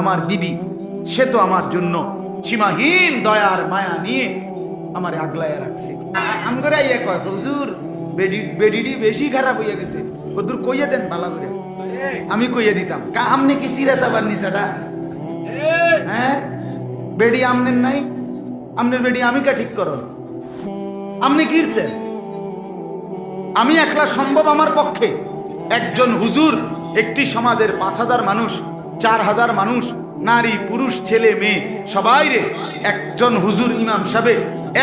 আমার বিবি, সে তো আমার জন্য সীমাহীন দয়ার মায়া নিয়ে আমার আগলায় রাখছে। আম করে ইয়ে কয়, হুজুর, বেডি বেডিডি বেশি খারাপ হইয়া গেছে। হুজুর, কইয়া দেন ভালো করে। আমি কইয়া দিতাম, কা, আমনে কি সিরিয়াস আবার নিছাটা হ্যাঁ? বেডি আমনের নাই, আমনের বেডি আমি কা ঠিক করো আপনি কিরছেন আমি একলা সম্ভব আমার পক্ষে একজন হুজুর, একটি সমাজের পাঁচ হাজার মানুষ চার হাজার মানুষ, নারী, পুরুষ, ছেলে, মেয়ে, সবাই রে, একজন হুজুর ইমাম সাবে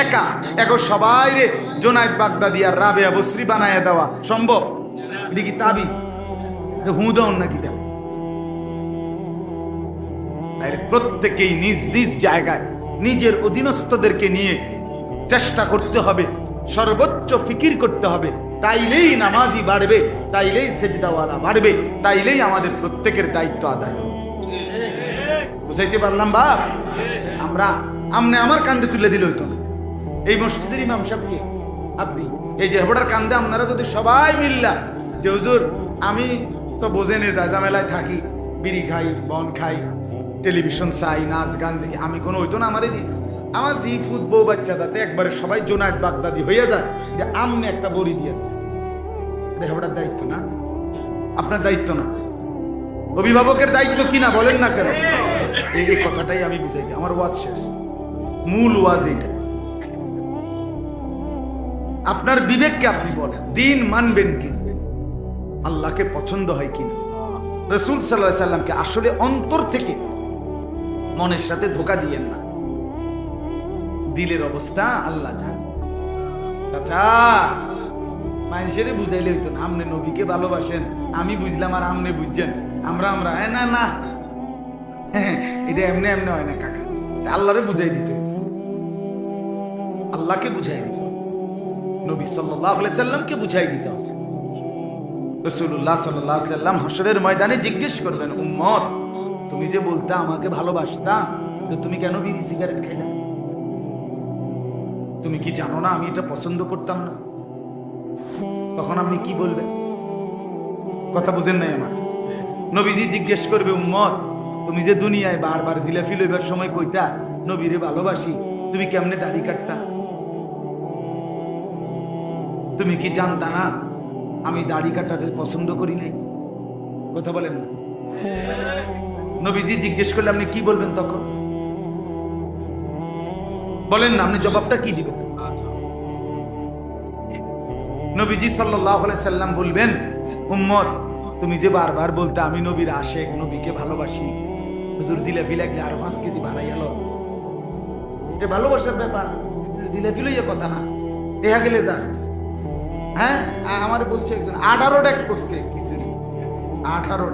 একা এখন সবাই রে, জোনায়দ বাগদাদি আর রাবেয়া বসরি বানায় দেওয়া সম্ভব? এটা কি তাবিজ নাকি দেওয়া প্রত্যেকেই নিজ নিজ জায়গায় নিজের অধীনস্থদেরকে নিয়ে চেষ্টা করতে হবে, সর্বোচ্চ ফিকির করতে হবে। তাইলেই নামাজি বাড়বে, তাইলেই সেজদাওয়ালা বাড়বে, তাইলেই আমাদের প্রত্যেকের দায়িত্ব আদায়। বুঝাইতে পারলাম বাপ আমরা আমনে আমার কান্দে তুলে দিল হইতো না। এই মসজিদের ইমাম সাহেবকে আপনি, এই যে হেবড়ার কান্দে আপনারা যদি সবাই মিল্লা, যে হুজুর, আমি তো বোঝেনে যা ঝামেলায় থাকি, বিড়ি খাই, বন খাই, টেলিভিশন চাই, নাচ গান দেখি, আমি কোনো হইতো না আমারই দিই আমার জি ফুদ বউ বাচ্চা যাতে একবারে সবাই জোনায়ত বাগদাদি হয়ে যায়, যে আমনে একটা বড়ি দেয়। এটা দায়িত্ব না? আপনার দায়িত্ব না। অভিভাবকের দায়িত্ব কি না বলেন না কেন? এই কথাটাই আমি বুঝাই আমার ওয়াজ শেষ। মূল ওয়াজ এইটা। আপনার বিবেককে আপনি বলেন, দিন মানবেন কি? আল্লাহকে পছন্দ হয় কিনা রসুল সাল্লাহ সাল্লামকে আসলে অন্তর থেকে মনের সাথে ধোকা দিয়েন না। দিলের অবস্থা আল্লাহ জান। চাচা! মানুষের বুঝাইলে হইতো না আমনে নবীকে ভালোবাসেন আমি বুঝলাম আর আমনে বুঝছেন। আমরা আমরা এ না না। হ্যাঁ, এটা এমনি এমনি হয় না কাকা। আল্লাহরে বুঝাই দিতে। আল্লাহকে বুঝাই দিত নবী সাল্লাহ সাল্লামকে বুঝাই দিত রসুল্লাহ সাল্লাহ সাল্লাম হাসরের ময়দানে জিজ্ঞেস করবেন উম্মত তুমি যে বলতে আমাকে ভালোবাসতা তো তুমি কেন বিড়ি সিগারেট খাইলে? তুমি কি জানো না আমি এটা পছন্দ করতাম না? তখন আপনি কি বলবেন? কথা বুঝেন নাই আমার। নবীজি জিজ্ঞেস করবে, উম্মত, তুমি যে দুনিয়ায় বারবার জিলাফি লইবার সময় কইতা, নবীরে ভালোবাসি, তুমি কেমনে দাড়ি কাটতা? তুমি কি জানতা না, আমি দাড়ি কাটাতে পছন্দ করি নাই? কথা বলেন নবীজি জিজ্ঞেস করলে, আপনি কি বলবেন তখন? বলেন না, আপনি জবাবটা কি দিবেন? নবীজি সাল্লাহ সাল্লাম বলবেন, উম্মত, তুমি যে বারবার বলতে আমি নবীর আশেক, নবীকে ভালোবাসি। হুজুর জিলাফি লাগলে আরও পাঁচ কেজি ভাড়াই গেল এটা ভালোবাসার ব্যাপার লইয়া কথা না। দেখা গেলে যান হ্যাঁ আমার বলছে একজন, আঠারো করছে খিচুড়ি। আঠারো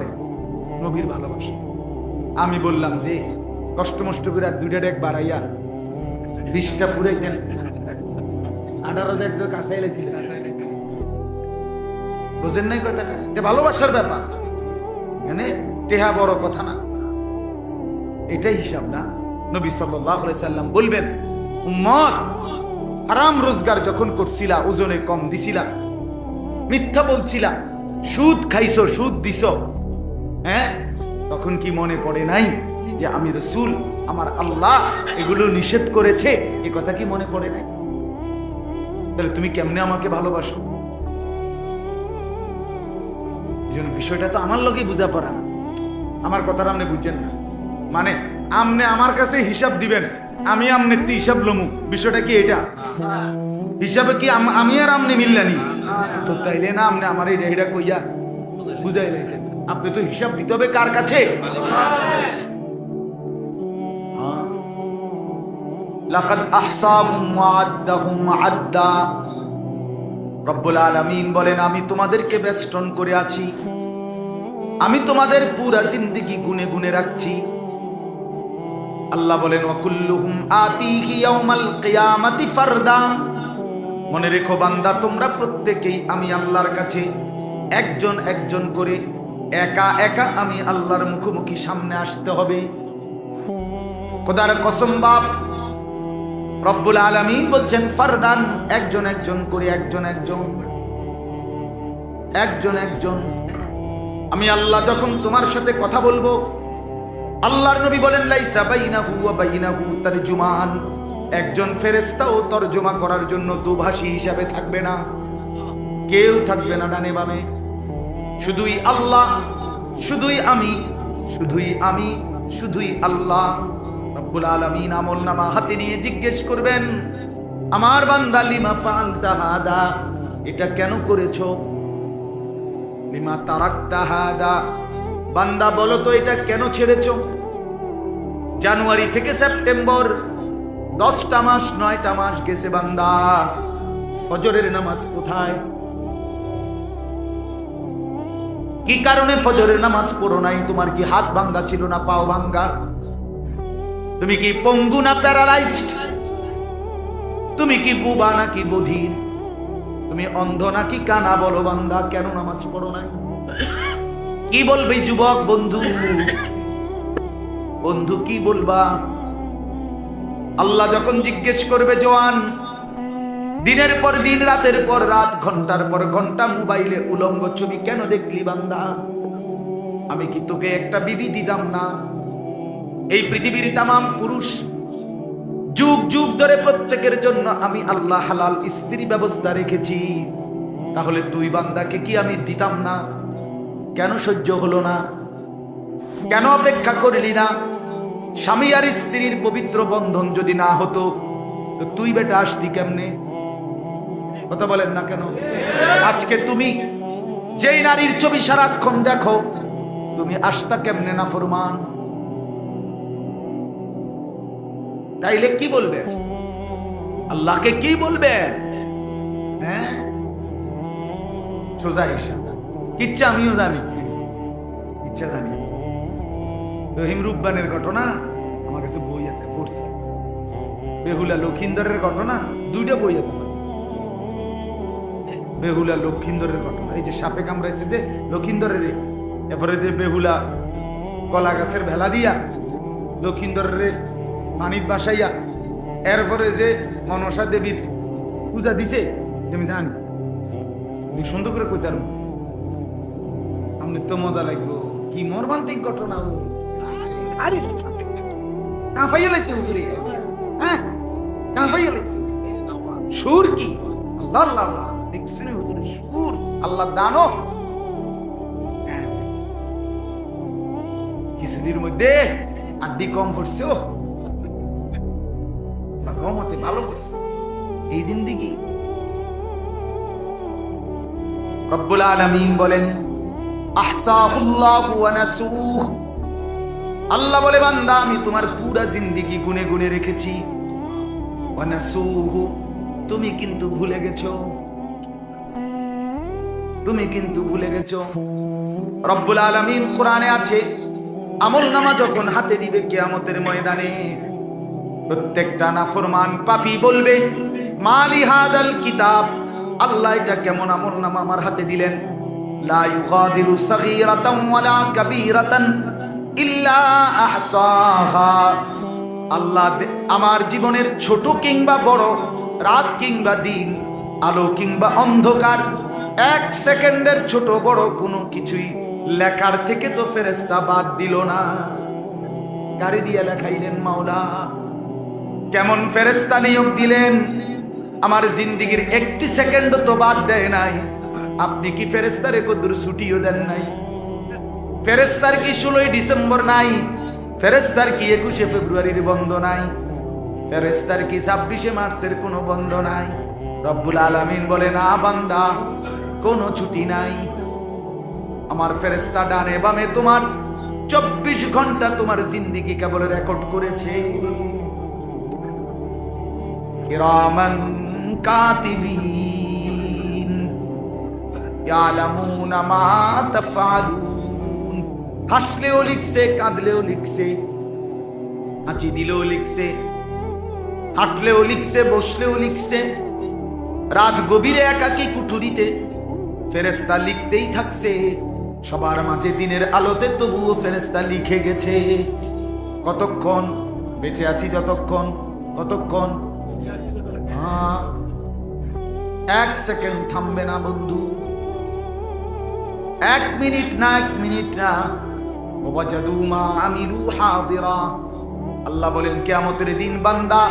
নবীর ভালোবাসা। আমি বললাম যে কষ্ট মষ্ট করে আর দুইটা বাড়াইয়া, বিশটা ফুরাইতেন। আঠারো তো কাছে এলেছিলেন। বুঝেন নাই কথাটা? এটা ভালোবাসার ব্যাপার। মানে টেহা বড় কথা না। এটাই হিসাব না। নবী সাল্লাম বলবেন, উম্মত, হারাম রোজগার যখন করছিলা, ওজনে কম দিছিলা, মিথ্যা বলছিলা, সুদ খাইছো, সুদ দিছ হ্যাঁ? তখন কি মনে পড়ে নাই যে আমি রসুল, আমার আল্লাহ এগুলো নিষেধ করেছে? এ কথা কি মনে পড়ে নাই? তাহলে তুমি কেমনে আমাকে ভালোবাসো? জন্য বিষয়টা তো আমার লোকই বুঝা পড়া না। আমার কথাটা আপনি বুঝছেন না। মানে আমনে আমার কাছে হিসাব দিবেন, আমি আমনে তি হিসাব লমু। বিষয়টা কি এটা? হিসাবে কি আমি আর আমনে মিল্লানি তো তাইলে না আমনে আমার এই রেহিটা কইয়া বুঝাই লাইছেন। আপনি তো হিসাব দিতে হবে কার কাছে? হ্যাঁ। লাকাদ আহসাহুম ওয়া আদ্দাহুম আদ্দা। রব্বুল আলামিন বলেন, আমি তোমাদেরকে বেষ্টন করে আছি। আমি তোমাদের পুরা জিন্দিগি গুনে গুনে রাখছি। আল্লাহ বলেন মনে রেখো বান্দা, তোমরা প্রত্যেকেই আমি আল্লাহর কাছে একজন একজন করে একা একা আমি আল্লাহর মুখোমুখি সামনে আসতে হবে। খোদার কসম রব্বুল আলামিন বলছেন, ফারদান, একজন একজন করে, একজন একজন একজন একজন। আমি আল্লাহ যখন তোমার সাথে কথা বলব, আল্লাহর নবী বলেন, লাইসা বাইনাহু ওয়া বাইনাহু তারজুমান। একজন ফেরেশতাও তরজমা করার জন্য দুভাষী হিসাবে থাকবে না। কেউ থাকবে না ডানে বামে। শুধুই আল্লাহ, শুধুই আমি শুধুই আমি, শুধুই আল্লাহ। রব্বুল আলামিন আমল নামা হাতে নিয়ে জিজ্ঞেস করবেন, আমার বান্দা, লিমা ফাআলতা হাদা, এটা কেন করেছ? লিমা তারাকতা হাদা। বান্দা, বলো তো, এটা কেন ছেড়েছো? জানুয়ারি থেকে সেপ্টেম্বর, দশটা মাস, নয়টা মাস গেছে বান্দা, ফজরের নামাজ কোথায়? কি কারণে ফজরের নামাজ পড়ো নাই? তোমার কি হাত ভাঙ্গা ছিল না, পাও ভাঙ্গা? তুমি কি পঙ্গু না প্যারালাইজড? তুমি কি বুবা নাকি বধির? তুমি অন্ধ নাকি কানা বলো বান্দা কেন নামাজ পড়ো নাই? কি বলবে যুবক বন্ধু? বন্ধু কি বলবা? আল্লাহ যখন জিজ্ঞেস করবে জওয়ান দিনের পর দিন, রাতের পর রাত, ঘণ্টার পর ঘণ্টা, মোবাইলে উলঙ্গ ছবি কেন দেখলি বান্দা? আমি কি তোকে একটা বিবি দিতাম না? এই পৃথিবীর তামাম পুরুষ যুগ যুগ ধরে প্রত্যেকের জন্য আমি আল্লাহ হালাল স্ত্রী ব্যবস্থা রেখেছি। তাহলে তুই বান্দাকে কি আমি দিতাম না? কেন সহ্য হলো না? কেন অপেক্ষা করলি না? স্বামী আর স্ত্রীর পবিত্র বন্ধন যদি না হতো, তো তুই বেটা আসতি কেমনে? কথা বলেন না কেন? আজকে তুমি যেই নারীর ছবি সারাক্ষণ দেখো, তুমি আসতা কেমনে না ফরমান? তাইলে কি বলবে আল্লাহকে কি বলবেন? হ্যাঁ? সোজা হিসাব। ইচ্ছা আমিও জানি। ইচ্ছা জানি। রহিম রুব্বানের ঘটনা আমার কাছে বই আছে পড়ছি বেহুলা লক্ষিন্দরের ঘটনা, দুইটা বই আছে বেহুলা লক্ষিন্দরের ঘটনা। এই যে সাপে কামড়াইছে যে লক্ষিন্দরের, এরপরে যে বেহুলা কলা গাছের ভেলা দিয়া লক্ষিন্দরের পানিত বাসাইয়া, এরপরে যে মনসা দেবীর পূজা দিছে, আমি জানি। তুমি সুন্দর করে কইতার আপনি তো মজা লাগবো। কি মর্মান্তিক ঘটনা ও। আরে হ্যাঁ সুর আল্লাহ হ্যাঁ। কিছুদিনের মধ্যে আড্ডি কম পড়ছে ও। রহমতে ভালো করছে। এই জিন্দিগি। রব্বুল বলেন আল্লাহ বলে, বান্দা, আমি তোমার পুরা জিন্দিগি গুনে গুনে রেখেছি। তুমি কিন্তু ভুলে গেছো। তুমি কিন্তু ভুলে গেছো। রব্বুল আলামিন কোরআনে আছে, আমল নামা যখন হাতে দিবে কিয়ামতের ময়দানে প্রত্যেকটা নাফরমান পাপি বলবে, মালি হাজাল কিতাব, আল্লাহ এটা কেমন আমল নামা আমার হাতে দিলেন। ইল্লা আল্লাহ আমার জীবনের ছোট কিংবা বড়, রাত কিংবা দিন, আলো কিংবা অন্ধকার, এক সেকেন্ডের ছোট বড় কোনো কিছুই লেখার থেকে তো ফেরেস্তা বাদ দিল না। গাড়ি দিয়ে লেখাইলেন মাওলা। কেমন ফেরেস্তা নিয়োগ দিলেন? আমার জিন্দিগির একটি সেকেন্ড তো বাদ দেয় নাই। আপনি কি ফেরেস্তারে কদ্দুর ছুটিও দেন নাই? ফেরেস্তার কি ষোলোই ডিসেম্বর নাই? ফেরেস্তার কি একুশে ফেব্রুয়ারির বন্ধ নাই? ফেরেস্তার কি ছাব্বিশে মার্চের কোনো বন্ধ নাই? রব্বুল আলামিন বলে, না বান্দা, কোনো ছুটি নাই। আমার ফেরেস্তা ডানে বামে তোমার চব্বিশ ঘণ্টা তোমার জিন্দিগি কেবল রেকর্ড করেছে। কিরামান কাতিবিন ইয়ালামুনা মা তাফআলুন হাসলেও লিখছে কাঁদলেও লিখছে হাঁচি দিলেও লিখছে হাঁটলেও লিখছে, বসলেও লিখছে। রাত গভীরে একাকী কুঠুরিতে ফেরেস্তা লিখতেই থাকছে। সবার মাঝে দিনের আলোতে তবুও ফেরেস্তা লিখে গেছে। কতক্ষণ? বেঁচে আছি যতক্ষণ? কতক্ষণ? এক সেকেন্ড থামবে না বন্ধু। এক মিনিট না, এক মিনিট না। ওয়াজাদু মা আমিলু হাদিরা। আল্লাহ বলেন, কিয়ামতের দিন বান্দা,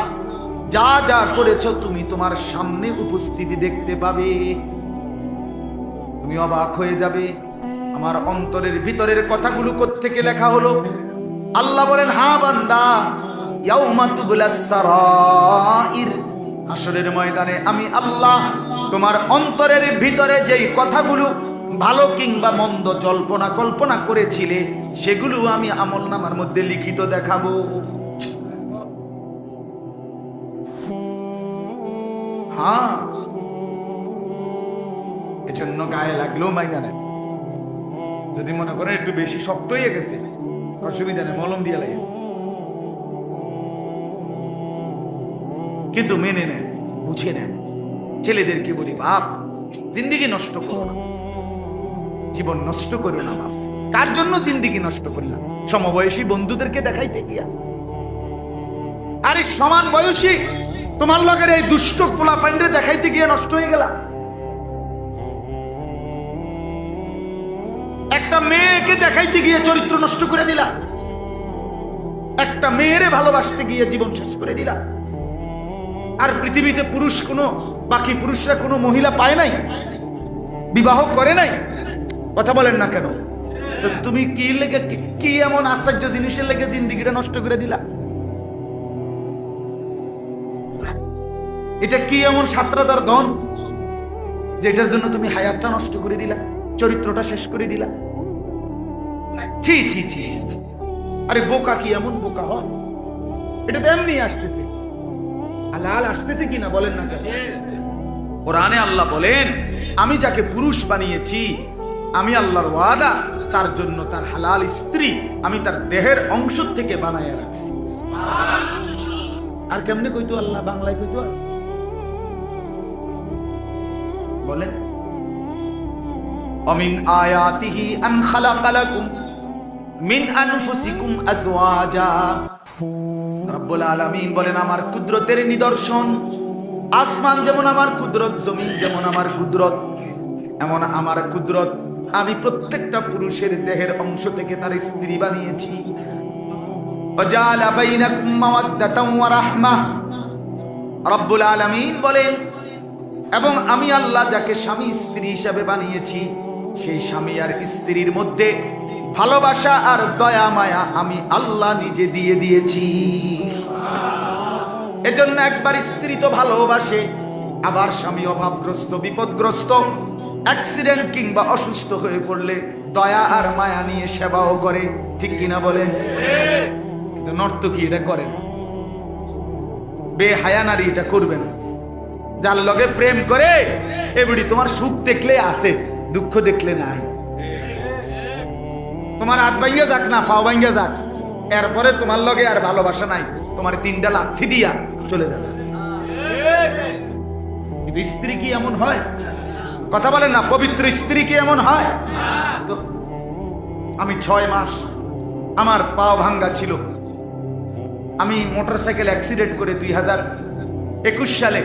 যা যা করেছ তুমি তোমার সামনে উপস্থিতি দেখতে পাবে। তুমি অবাক হয়ে যাবে, আমার অন্তরের ভিতরের কথাগুলো কোত্থেকে লেখা হলো? আল্লাহ বলেন হা বান্দা। তুবলাস ময়দানে আমি আল্লাহ তোমার অন্তরের ভিতরে যেই কথাগুলো ভালো কিংবা মন্দ জল্পনা কল্পনা করেছিলে, সেগুলো আমি আমল নামার মধ্যে লিখিত দেখাবো। হ্যাঁ। এজন্য গায়ে লাগলেও মাইনা যদি মনে করেন একটু বেশি শক্ত হয়ে গেছে, অসুবিধা নেই, মলম দিয়ে লাগে কিন্তু মেনে নেন, বুঝে নেন। ছেলেদেরকে বলি, বাপ, জিন্দিগি নষ্ট করো না। জীবন নষ্ট করো না, বাপ। কার জন্য জিন্দিগি নষ্ট করলাম সমবয়সী বন্ধুদেরকে দেখাইতে গিয়া। আরে, সমান বয়সী, তোমার লগের এই দুষ্ট ফুলাফাইন্ডে দেখাইতে গিয়ে নষ্ট হয়ে গেলা। একটা মেয়েকে দেখাইতে গিয়ে চরিত্র নষ্ট করে দিলা। একটা মেয়েরে ভালোবাসতে গিয়ে জীবন শেষ করে দিলা। আর পৃথিবীতে পুরুষ কোনো, বাকি পুরুষরা কোনো মহিলা পায় নাই? বিবাহ করে নাই? কথা বলেন না কেন? তো তুমি কি লেগে, কি- এমন আশ্চর্য জিনিসের লেগে জিন্দিগিটা নষ্ট করে দিলা? এটা কি এমন সাত রাজার ধন, যেটার জন্য তুমি হায়াতটা নষ্ট করে দিলা, চরিত্রটা শেষ করে দিলা? ছি ছি ছি ছি। আরে বোকা কি এমন বোকা হয়? এটা তো এমনি আসতেছে। হালাল আসতেছে কিনা বলেন না কোরআনে আল্লাহ বলেন, আমি যাকে পুরুষ বানিয়েছি, আমি আল্লাহর ওয়াদা, তার জন্য তার হালাল স্ত্রী আমি তার দেহের অংশ থেকে বানায় রাখছি। আর কেমনে কইতো আল্লাহ? বাংলায় কইতো? বলেন। অমিন আয়াতিহি আন খালাকা লাকুম, মিন আনফুসিকুম আজওয়াজা। রব্বুল আলমিন বলেন, আমার কুদরতের নিদর্শন, আসমান যেমন আমার কুদরত, জমিন যেমন আমার কুদরত, এমন আমার কুদরত। আমি প্রত্যেকটা পুরুষের দেহের অংশ থেকে তার স্ত্রী বানিয়েছি। রব্বুল আলমিন বলেন, এবং আমি আল্লাহ যাকে স্বামী স্ত্রী হিসাবে বানিয়েছি, সেই স্বামী আর স্ত্রীর মধ্যে ভালোবাসা আর দয়া মায়া আমি আল্লাহ নিজে দিয়ে দিয়েছি। এজন্য একবার স্ত্রী তো ভালোবাসে, আবার স্বামী অভাবগ্রস্ত, বিপদগ্রস্ত অ্যাক্সিডেন্ট কিংবা অসুস্থ হয়ে পড়লে দয়া আর মায়া নিয়ে সেবাও করে, ঠিক কিনা বলেন? কিন্তু নর্তকী এটা করে না? বেহায়া নারী এটা করবে না। যার লগে প্রেম করে এবারে তোমার সুখ দেখলে আসে দুঃখ দেখলে নাই। তোমার হাত ভাঙ্গা যাক না ফাও ভাঙ্গা যাক। এরপরে তোমার লগে আর ভালোবাসা নাই। তোমার তিনটা লাথি দিয়া চলে যাবে। কিন্তু স্ত্রী কি এমন হয়? কথা বলেন না পবিত্র স্ত্রী কি এমন হয়? তো আমি ছয় মাস আমার পাও ভাঙ্গা ছিল। আমি মোটরসাইকেল অ্যাক্সিডেন্ট করে দুই হাজার একুশ সালে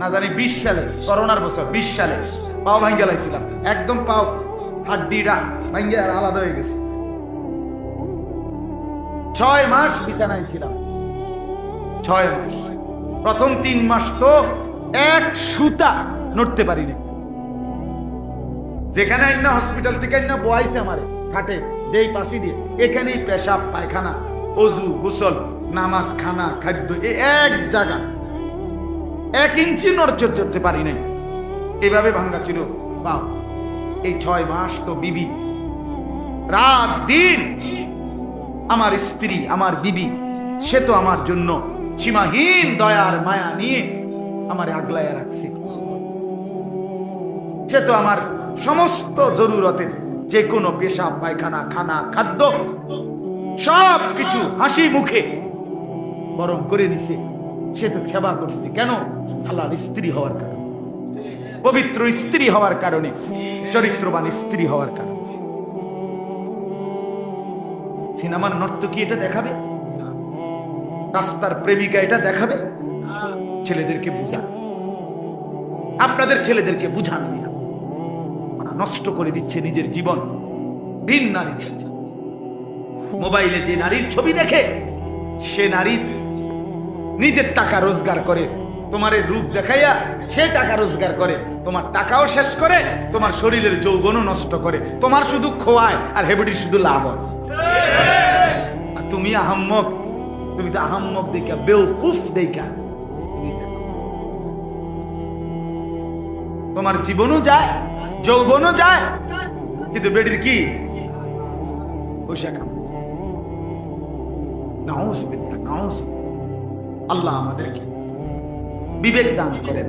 না জানি বিশ সালে করোনার বছর বিশ সালে পাও ভাঙ্গে লাইছিলাম। একদম পাও হাড্ডিটা ভাঙ্গে আর আলাদা হয়ে গেছে। ছয় মাস বিছানায় ছিলাম। ছয় মাস। প্রথম তিন মাস তো এক সুতা নড়তে পারিনি। যেখানে আইনা হসপিটাল থেকে আইনা বয়াইছে আমারে খাটে যেই পাশি দিয়ে। এখানেই পেশাব, পায়খানা, অজু, গোসল, নামাজ, খানা, খাদ্য এক জায়গা। এক ইঞ্চি নড়চড় করতে পারি নাই। এভাবে ভাঙ্গা ছিল। পাও এই ছয় মাস তো বিবি। রাত, দিন। আমার স্ত্রী, আমার বিবি, সে তো আমার জন্য সীমাহীন দয়ার মায়া নিয়ে আমার আগলায় রাখছে। সে তো আমার সমস্ত জরুরতের যে কোনো পেশাব, পায়খানা, খানা, খাদ্য সব কিছু হাসি মুখে গরম করে নিছে। সে তো সেবা করছে। কেন? হালাল স্ত্রী হওয়ার কারণে। পবিত্র স্ত্রী হওয়ার কারণে, চরিত্রবান স্ত্রী হওয়ার কারণে। সিনেমার নর্তকী এটা দেখাবে? রাস্তার প্রেমিকা এটা দেখাবে? ছেলেদেরকে বুঝান। আপনাদের ছেলেদেরকে বুঝান নষ্ট করে দিচ্ছে নিজের জীবন। ভিন নারী মোবাইলে যে নারীর ছবি দেখে, সে নারী নিজের টাকা রোজগার করে তোমার এই রূপ দেখাইয়া সে টাকা রোজগার করে, তোমার টাকাও শেষ করে, তোমার শরীরের যৌবনও নষ্ট করে। তোমার শুধু খোয়ায় আর হেবডির শুধু লাভ হয়। আর তুমি আহম্মক, তুমি তো আহম্মক দেখা বেউকুফ দেখা। তোমার জীবনও যায়, যৌবনও যায়, কিন্তু বেটির কি? নাউজুবিল্লাহ। আল্লাহ আমাদেরকে বিবেক দান করেন,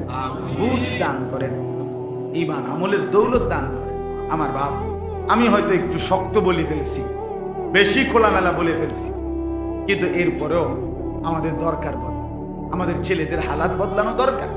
বুঝ দান করেন ইমান আমলের দৌলত দান করেন। আমার বাপ, আমি হয়তো একটু শক্ত বলে ফেলছি, বেশি খোলামেলা বলে ফেলছি, কিন্তু এরপরেও আমাদের দরকার পড়ে আমাদের ছেলেদের হালাত বদলানো দরকার।